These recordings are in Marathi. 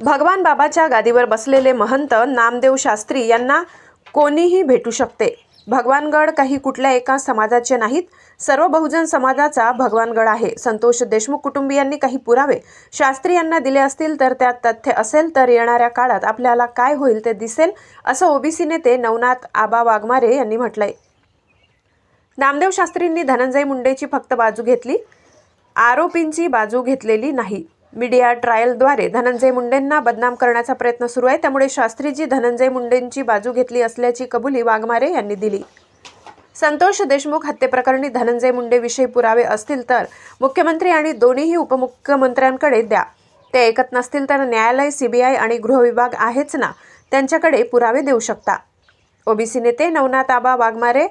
भगवान बाबाच्या गादीवर बसलेले महंत नामदेव शास्त्री यांना कोणीही भेटू शकते. भगवानगड काही कुठल्या एका समाजाचे नाहीत. सर्व बहुजन समाजाचा भगवानगड आहे. संतोष देशमुख कुटुंबियांनी काही पुरावे शास्त्री यांना दिले असतील तर त्यात तथ्य असेल तर येणाऱ्या काळात आपल्याला काय होईल ते दिसेल असं ओबीसी नेते नवनाथ आबा वाघमारे यांनी म्हटलंय. नामदेव शास्त्रींनी धनंजय मुंडेची फक्त बाजू घेतली. आरोपींची बाजू घेतलेली नाही. मीडिया ट्रायलद्वारे धनंजय मुंडेंना बदनाम करण्याचा प्रयत्न सुरू आहे. त्यामुळे शास्त्रीजी धनंजय मुंडेंची बाजू घेतली असल्याची कबुली वाघमारे यांनी दिली. संतोष देशमुख हत्येप्रकरणी धनंजय मुंडेविषयी पुरावे असतील तर मुख्यमंत्री आणि दोन्हीही उपमुख्यमंत्र्यांकडे द्या. ते ऐकत नसतील तर न्यायालय सीबीआय आणि गृहविभाग आहेच ना? त्यांच्याकडे पुरावे देऊ शकता. ओबीसी नेते नवनाथ आबा वाघमारे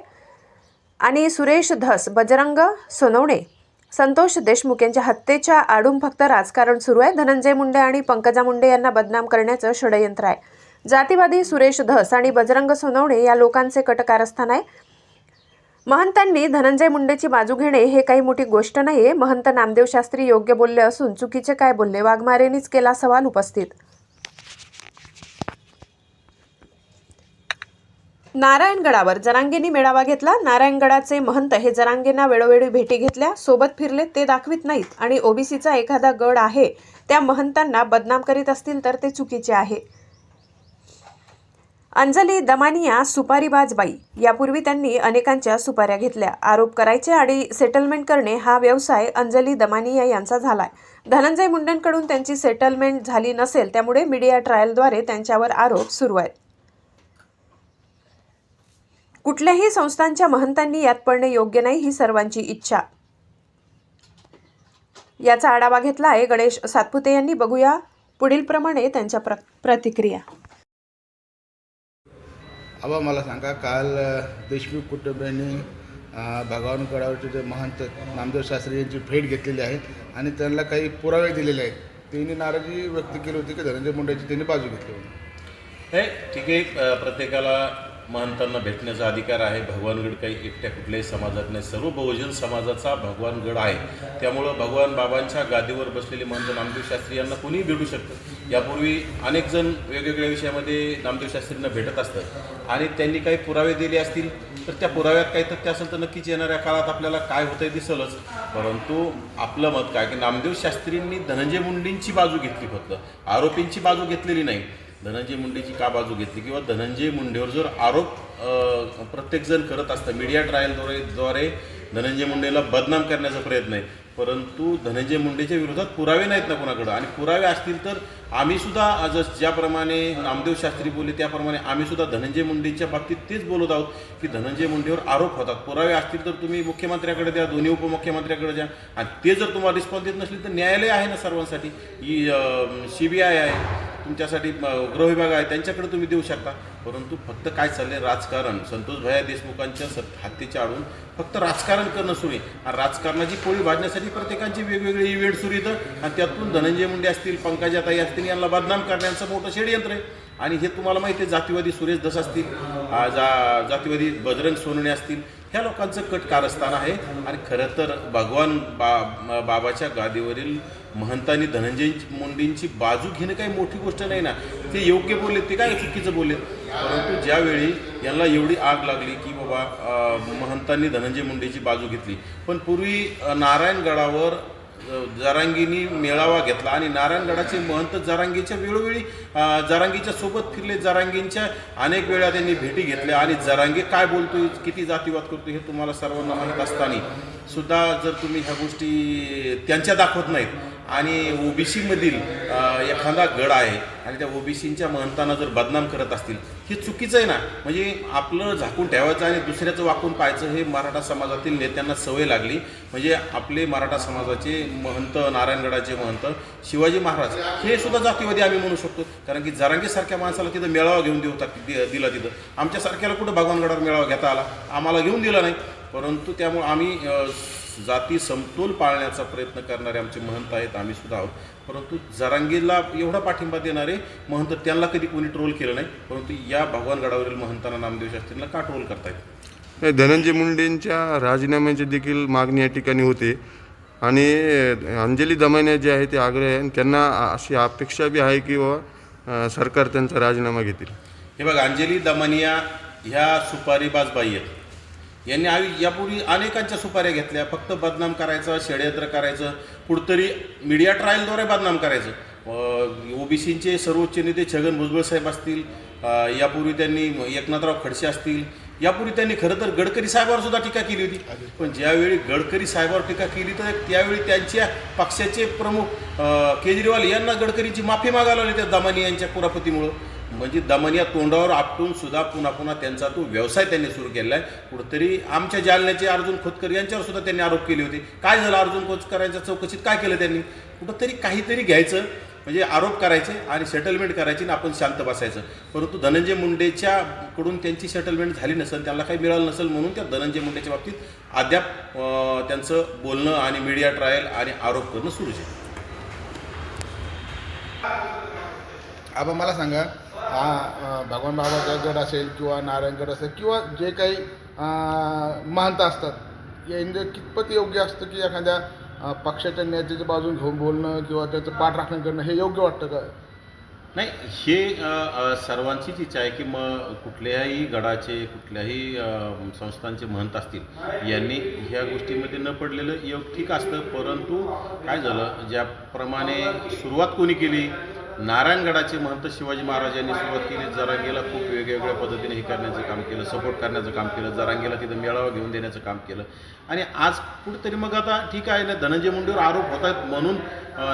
आणि सुरेश धस बजरंग सोनवणे संतोष देशमुख यांच्या हत्येच्या आडून फक्त राजकारण सुरू आहे. धनंजय मुंडे आणि पंकजा मुंडे यांना बदनाम करण्याचं षडयंत्र आहे. जातीवादी सुरेश धस आणि बजरंग सोनवणे या लोकांचे कटकारस्थान आहे. महंतांनी धनंजय मुंडेची बाजू घेणे हे काही मोठी गोष्ट नाहीये. महंत नामदेव शास्त्री योग्य बोलले असून चुकीचे काय बोलले? वाघमारेंनीच केला सवाल उपस्थित नारायणगडावर जरांगेंनी मेळावा घेतला. नारायणगडाचे महंत हे जरांगेंना वेळोवेळी भेटी घेतल्या. सोबत फिरले ते दाखवित नाहीत आणि ओबीसीचा एखादा गड आहे त्या महंतांना बदनाम करीत असतील तर ते चुकीचे आहे. अंजली दमानिया सुपारीबाजबाई यापूर्वी त्यांनी अनेकांच्या सुपाऱ्या घेतल्या. आरोप करायचे आणि सेटलमेंट करणे हा व्यवसाय अंजली दमानिया यांचा झालाय. धनंजय मुंडेंकडून त्यांची सेटलमेंट झाली नसेल त्यामुळे मीडिया ट्रायलद्वारे त्यांच्यावर आरोप सुरू आहेत. कुठल्याही संस्थांच्या महंतांनी यात पडणे योग्य नाही ही सर्वांची इच्छा. याचा आढावा घेतला आहे गणेश सातपुते यांनी. बघूया पुढील प्रमाणे त्यांच्या प्र प्रतिक्रिया. आबा मला सांगा काल देशमुख कुटुंबियांनी भगवानगडावरचे जे महंत नामदेव शास्त्री यांची भेट घेतलेली आहे आणि त्यांना काही पुरावे दिलेले आहेत त्यांनी नाराजी व्यक्त केली होती की धनंजय मुंडेची त्यांनी बाजू घेतली होती. हे ठीक आहे प्रत्येकाला महंतांना भेटण्याचा अधिकार आहे. भगवानगड काही एकट्या कुठल्याही समाजात नाही. सर्व बहुजन समाजाचा भगवानगड आहे. त्यामुळं भगवान बाबांच्या गादीवर बसलेले महंत नामदेव शास्त्री यांना कोणीही भेटू शकतं. यापूर्वी अनेक जण वेगवेगळ्या विषयामध्ये नामदेव शास्त्रींना भेटत असतात. आणि त्यांनी काही पुरावे दिले असतील तर त्या पुराव्यात काही तथ्य असेल तर नक्कीच येणाऱ्या काळात आपल्याला काय होतंय दिसलंच. परंतु आपलं मत काय? की नामदेव शास्त्रींनी धनंजय मुंडेंची बाजू घेतली फक्त. आरोपींची बाजू घेतलेली नाही. धनंजय मुंडेची का बाजू घेतली? किंवा धनंजय मुंडेवर जर आरोप प्रत्येकजण करत असतं मीडिया ट्रायलद्वारे द्वारे धनंजय मुंडेला बदनाम करण्याचा प्रयत्न आहे. परंतु धनंजय मुंडेच्या विरोधात पुरावे नाहीत ना कोणाकडं. आणि पुरावे असतील तर आम्ही सुद्धा जस ज्याप्रमाणे नामदेव शास्त्री बोलले त्याप्रमाणे आम्ही सुद्धा धनंजय मुंडेच्या बाबतीत तेच बोलत आहोत की धनंजय मुंडेवर आरोप होतात. पुरावे असतील तर तुम्ही मुख्यमंत्र्याकडे द्या दोन्ही उपमुख्यमंत्र्याकडे द्या. आणि ते जर तुम्हाला रिस्पॉन्स देत नसले तर न्यायालय आहे ना सर्वांसाठी. ही सी बी आय आहे. तुमच्यासाठी अ, गृहविभाग आहे त्यांच्याकडे तुम्ही देऊ शकता. परंतु फक्त काय चाललंय राजकारण. संतोष भया देशमुखांच्या सत हत्येच्या आडून फक्त राजकारण करणं सुरू आहे. आणि राजकारणाची पोळी भाजण्यासाठी प्रत्येकांची वेगवेगळे इव्हेंट सुरू येतं आणि त्यातून धनंजय मुंडे असतील पंकजाताई असतील यांना बदनाम करण्याचं मोठं षडयंत्र आहे. आणि हे तुम्हाला माहिती आहे जातीवादी सुरेश दस असतील जा जातीवादी बजरंग सोनणे असतील ह्या लोकांचं कट कारस्थान आहे. आणि खरं तर भगवान बा बाबाच्या गादीवरील महंतांनी धनंजय मुंडेंची बाजू घेणं काही मोठी गोष्ट नाही ना. ते योग्य बोलले ते काय चुकीचं बोलले? परंतु ज्यावेळी यांना एवढी आग लागली की बाबा महंतांनी धनंजय मुंडेची बाजू घेतली. पण पूर्वी नारायणगडावर जरांगीनी मेळावा घेतला आणि नारायणगडाचे महंत जरांगीच्या वेळोवेळी जरांगीच्या सोबत फिरले जरांगींच्या अनेक वेळा त्यांनी भेटी घेतल्या आणि जरांगी काय बोलतोय किती जातीवाद करतोय हे तुम्हाला सर्वांना माहीत असताना सुद्धा जर तुम्ही ह्या गोष्टी त्यांच्या दाखवत नाहीत आणि ओबीसीमधील एखादा गड आहे आणि त्या ओबीसींच्या महंतांना जर बदनाम करत असतील हे चुकीचं आहे ना? म्हणजे आपलं झाकून ठेवायचं आणि दुसऱ्याचं वाकून पाहायचं हे मराठा समाजातील नेत्यांना सवय लागली. म्हणजे आपले मराठा समाजाचे महंत नारायणगडाचे महंत शिवाजी महाराज हे सुद्धा जातीवादी आम्ही म्हणू शकतो. कारण की जरांगीसारख्या माणसाला तिथं मेळावा घेऊन देऊ दि- दिला तिथं. आमच्यासारख्याला कुठं भगवानगडावर मेळावा घेता आला? आम्हाला घेऊन दिला नाही. परंतु त्यामुळं आम्ही जाती समतोल पाळण्याचा प्रयत्न करणारे आमचे महंत आहेत आम्ही सुद्धा आहोत. परंतु जरांगीला एवढा पाठिंबा देणारे महंत त्यांना कधी कोणी ट्रोल केलं नाही परंतु या भगवानगडावरील महंतांना नामदेव शास्त्रींना का ट्रोल करतायत? धनंजय मुंडेंच्या राजीनाम्याची देखील मागणी या ठिकाणी होते. आणि अंजली दमानिया जे आहे ते आग्रह आहे आणि त्यांना अशी अपेक्षा बी आहे की बाबा सरकार त्यांचा राजीनामा घेतील. हे बघा अंजली दमनिया ह्या सुपारीबाज बाई आहेत. यांनी आवी यापूर्वी अनेकांच्या सुपाऱ्या घेतल्या. फक्त बदनाम करायचं षडयंत्र करायचं कुठतरी मीडिया ट्रायलद्वारे बदनाम करायचं. ओबीसींचे सर्वोच्च नेते छगन भुजबळ साहेब असतील यापूर्वी त्यांनी एकनाथराव खडसे असतील यापूर्वी त्यांनी खरं तर गडकरी साहेबावर सुद्धा टीका केली होती. पण ज्यावेळी गडकरी साहेबावर टीका केली तर त्यावेळी त्यांच्या पक्षाचे प्रमुख केजरीवाल यांना गडकरीची माफी मागायला लागली त्या दमानी यांच्या कुरापतीमुळं. म्हणजे दमनिया तोंडावर आपटून सुद्धा पुन्हा पुन्हा त्यांचा तो व्यवसाय त्यांनी सुरू केलाय आहे. कुठंतरी आमच्या जालन्याचे अर्जुन खोतकर यांच्यावर सुद्धा त्यांनी आरोप केले होते. काय झालं अर्जुन खोतकरांच्या चौकशीत? काय केलं त्यांनी? कुठंतरी काहीतरी घ्यायचं म्हणजे आरोप करायचे आणि सेटलमेंट करायची आणि आपण शांत बसायचं. परंतु धनंजय मुंडेच्या कडून त्यांची सेटलमेंट झाली नसेल त्यांना काही मिळालं नसेल म्हणून त्या धनंजय मुंडेच्या बाबतीत अद्याप त्यांचं बोलणं आणि मीडिया ट्रायल आणि आरोप करणं सुरूच आहे. आपण मला सांगा हा भगवान बाबाचा गड असेल किंवा नारायणगड असेल किंवा जे काही महंत असतात यांचं कितपत योग्य असतं की एखाद्या पक्षाच्या नेत्याच्या बाजून घेऊन बोलणं किंवा त्याचं पाठ राखण करणं हे योग्य वाटतं का? नाही हे सर्वांचीच इच्छा आहे की मग कुठल्याही गडाचे कुठल्याही संस्थांचे महंत असतील यांनी ह्या गोष्टीमध्ये न पडलेलं योग ठीक असतं. परंतु काय झालं ज्याप्रमाणे सुरुवात कोणी केली नारायणगडाचे महंत शिवाजी महाराजांनी सुरुवात केली. जरांगेला खूप वेगवेगळ्या पद्धतीने हे करण्याचं काम केलं सपोर्ट करण्याचं काम केलं. जरांगेला तिथं मेळावा घेऊन देण्याचं काम केलं. आणि आज कुठेतरी मग आता ठीक आहे ना धनंजय मुंडेवर आरोप होत आहेत म्हणून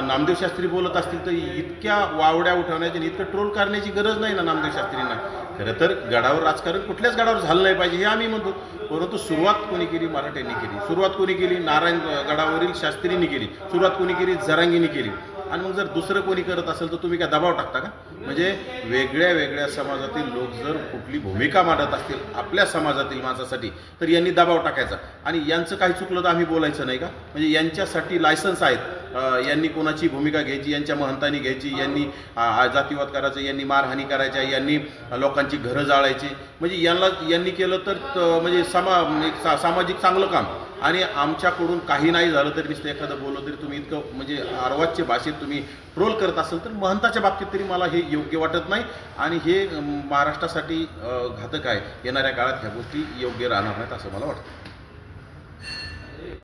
नामदेव शास्त्री बोलत असतील तर इतक्या वावड्या उठवण्याची आणि इतकं ट्रोल करण्याची गरज नाही ना नामदेव शास्त्रींना. खरं तर गडावर राजकारण कुठल्याच गडावर झालं नाही पाहिजे हे आम्ही म्हणतो. परंतु सुरुवात कोणी केली? मराठ्यांनी केली. सुरुवात कोणी केली? नारायण गडावरील शास्त्रींनी केली. सुरुवात कोणी केली? जरांगीनी केली. आणि मग जर दुसरं कोणी करत असेल तर तुम्ही काय दबाव टाकता का? म्हणजे वेगळ्या वेगळ्या समाजातील लोक जर कुठली भूमिका मांडत असतील आपल्या समाजातील माणसासाठी तर यांनी दबाव टाकायचा. आणि यांचं काही चुकलं तर आम्ही बोलायचं नाही का? म्हणजे यांच्यासाठी लायसन्स आहेत. यांनी कोणाची भूमिका घ्यायची यांच्या महंतांनी घ्यायची यांनी जातीवाद करायचं यांनी मारहाणी करायच्या यांनी लोकांची घरं जाळायची. म्हणजे यांना यांनी केलं तर म्हणजे समा एक सा- सामाजिक चांगलं काम. आणि आमच्याकडून काही नाही झालं तरी नुसतं एखादं बोललं तरी तुम्ही इतकं म्हणजे अर्वाच्य भाषेत तुम्ही ट्रोल करत असाल तर महंताच्या बाबतीत तरी मला हे योग्य वाटत नाही. आणि हे महाराष्ट्रासाठी घातक आहे येणाऱ्या काळात ह्या गोष्टी योग्य राहणार नाहीत असं मला वाटतं.